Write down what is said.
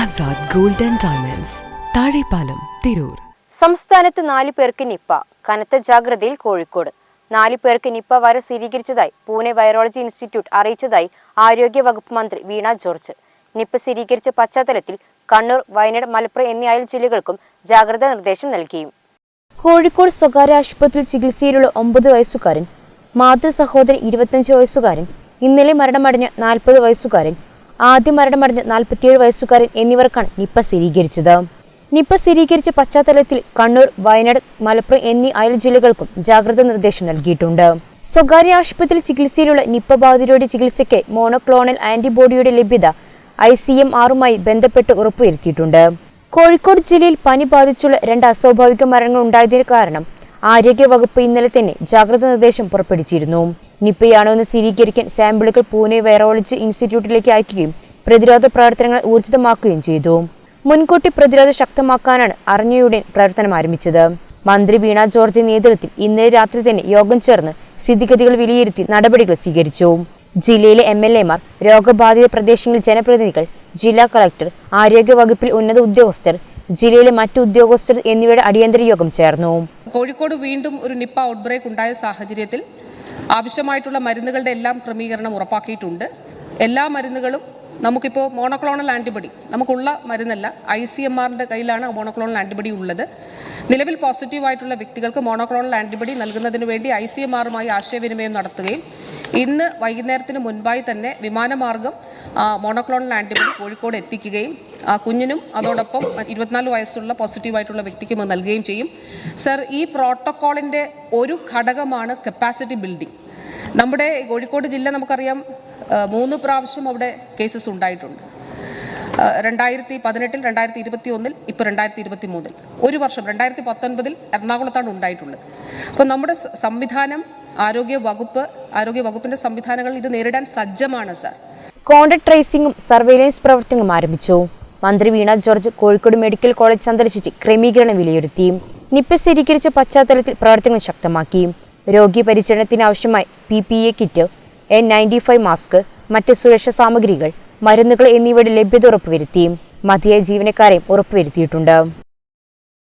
Azad gold and diamonds. Thazhepalam Tirur. സംസ്ഥാനത്ത് നാല് പേർക്ക് നിപ്പ കനത്ത ജാഗ്രതയിൽ കോഴിക്കോട്. നാല് പേർക്ക് നിപ്പ വൈറസ് സ്ഥിരീകരിച്ചതായി പൂനെ വൈറോളജി ഇൻസ്റ്റിറ്റ്യൂട്ട് അറിയിച്ചതായി ആരോഗ്യ വകുപ്പ് മന്ത്രി വീണ ജോർജ്. നിപ്പ സ്ഥിരീകരിച്ച പശ്ചാത്തലത്തിൽ കണ്ണൂർ വയനാട് മലപ്പുറം എന്നീ അയൽ ജില്ലകൾക്കും ജാഗ്രതാ നിർദ്ദേശം നൽകി കോഴിക്കോട് സ്വകാര്യ ആശുപത്രിയിൽ ചികിത്സയിലുള്ള ഒമ്പത് വയസ്സുകാരൻ മാതൃ സഹോദരൻ ഇരുപത്തഞ്ച് വയസ്സുകാരൻ ഇന്നലെ മരണമടഞ്ഞ നാൽപ്പത് വയസ്സുകാരൻ ആദ്യം മരണമടഞ്ഞ നാൽപ്പത്തിയേഴ് വയസ്സുകാരൻ എന്നിവർക്കാണ് നിപ്പ സ്ഥിരീകരിച്ചത്. നിപ്പ സ്ഥിരീകരിച്ച പശ്ചാത്തലത്തിൽ കണ്ണൂർ വയനാട് മലപ്പുറം എന്നീ അയൽ ജില്ലകൾക്കും ജാഗ്രതാ നിർദ്ദേശം നൽകിയിട്ടുണ്ട്. സ്വകാര്യ ആശുപത്രിയിൽ ചികിത്സയിലുള്ള നിപ്പ ബാധിതരുടെ ചികിത്സയ്ക്ക് മോണോക്ലോണൽ ആന്റിബോഡിയുടെ ലഭ്യത ഐ സി എം ആറുമായി ബന്ധപ്പെട്ട് ഉറപ്പുവരുത്തിയിട്ടുണ്ട്. കോഴിക്കോട് ജില്ലയിൽ പനി ബാധിച്ചുള്ള രണ്ട് അസ്വാഭാവിക മരണങ്ങൾ ഉണ്ടായതിന് കാരണം ആരോഗ്യവകുപ്പ് ഇന്നലെ തന്നെ ജാഗ്രതാ നിർദ്ദേശം പുറപ്പെടുവിച്ചിരുന്നു. നിപ്പയാണോ എന്ന് സ്ഥിരീകരിക്കാൻ സാമ്പിളുകൾ പൂനെ വൈറോളജി ഇൻസ്റ്റിറ്റ്യൂട്ടിലേക്ക് അയക്കുകയും പ്രതിരോധ പ്രവർത്തനങ്ങൾ ഊർജിതമാക്കുകയും ചെയ്തു. മുൻകൂട്ടി പ്രതിരോധം ശക്തമാക്കാനാണ് അറിഞ്ഞയുടൻ പ്രവർത്തനം ആരംഭിച്ചത്. മന്ത്രി വീണ ജോർജ് നേതൃത്വത്തിൽ ഇന്നലെ രാത്രി തന്നെ യോഗം ചേർന്ന് സ്ഥിതിഗതികൾ വിലയിരുത്തി നടപടികൾ സ്വീകരിച്ചു. ജില്ലയിലെ എം എൽ എമാർ രോഗബാധിത പ്രദേശങ്ങളിൽ ജനപ്രതിനിധികൾ ജില്ലാ കളക്ടർ ആരോഗ്യ വകുപ്പിൽ ഉന്നത ഉദ്യോഗസ്ഥർ ജില്ലയിലെ മറ്റു ഉദ്യോഗസ്ഥർ എന്നിവയുടെ അടിയന്തര യോഗം ചേർന്നു. കോഴിക്കോട് വീണ്ടും ഒരു നിപ്പ ഔട്ട്ബ്രേക്ക് ഉണ്ടായ സാഹചര്യത്തിൽ ആവശ്യമായിട്ടുള്ള മരുന്നുകളുടെ എല്ലാം ക്രമീകരണം ഉറപ്പാക്കിയിട്ടുണ്ട്. എല്ലാ മരുന്നുകളും നമുക്കിപ്പോൾ മോണോക്ലോണൽ ആന്റിബഡി നമുക്കുള്ള മരുന്നല്ല ഐ സി എം ആറിന്റെ കയ്യിലാണ് മോണോക്ലോണൽ ആന്റിബഡി ഉള്ളത്. നിലവിൽ പോസിറ്റീവായിട്ടുള്ള വ്യക്തികൾക്ക് മോണോക്ലോണൽ ആന്റിബഡി നൽകുന്നതിന് വേണ്ടി ഐ സി എം ആറുമായി ആശയവിനിമയം നടത്തുകയും ഇന്ന് വൈകുന്നേരത്തിന് മുൻപായി തന്നെ വിമാനമാർഗം മോണോക്ലോണൽ ആന്റിബോഡി കോഴിക്കോട് എത്തിക്കുകയും കുഞ്ഞിനും അതോടൊപ്പം ഇരുപത്തിനാല് വയസ്സുള്ള പോസിറ്റീവായിട്ടുള്ള വ്യക്തിക്കും നൽകുകയും ചെയ്യും. സർ ഈ പ്രോട്ടോക്കോളിന്റെ ഒരു ഘടകമാണ് കപ്പാസിറ്റി ബിൽഡിംഗ് നമ്മുടെ കോഴിക്കോട് ജില്ല നമുക്കറിയാം മൂന്ന് പ്രാവശ്യം അവിടെ കേസസ് ഉണ്ടായിട്ടുണ്ട്. രണ്ടായിരത്തി പതിനെട്ടിൽ രണ്ടായിരത്തി ഇരുപത്തി ഒന്നിൽ ഇപ്പോൾ രണ്ടായിരത്തി ഇരുപത്തി മൂന്നിൽ ഒരു വർഷം രണ്ടായിരത്തി പത്തൊൻപതിൽ എറണാകുളത്താണ് ഉണ്ടായിട്ടുള്ളത്. അപ്പോൾ നമ്മുടെ സംവിധാനം ആരോഗ്യ വകുപ്പ് ആരോഗ്യ വകുപ്പിന്റെ സംവിധാനങ്ങൾ ഇത് നേരിടാൻ സജ്ജമാണ് സാർ. കോണ്ടാക്ട് ട്രേസിംഗും സർവൈലൻസ് പ്രവർത്തനങ്ങളും ആരംഭിച്ചു. മന്ത്രി Veena George Kozhikode medical college സന്ദർശിച്ച് ക്രമീകരണം വിലയിരുത്തി. നിപ്പ സ്ഥിരീകരിച്ച പശ്ചാത്തലത്തിൽ പ്രവർത്തനങ്ങൾ ശക്തമാക്കി. രോഗി പരിചരണത്തിന് ആവശ്യമായി P P E kit N ninety five mask മറ്റ് സുരക്ഷാ സാമഗ്രികൾ മരുന്നുകൾ എന്നിവയുടെ ലഭ്യത ഉറപ്പുവരുത്തി. മതിയായ ജീവനക്കാരെയും ഉറപ്പുവരുത്തിയിട്ടുണ്ട്.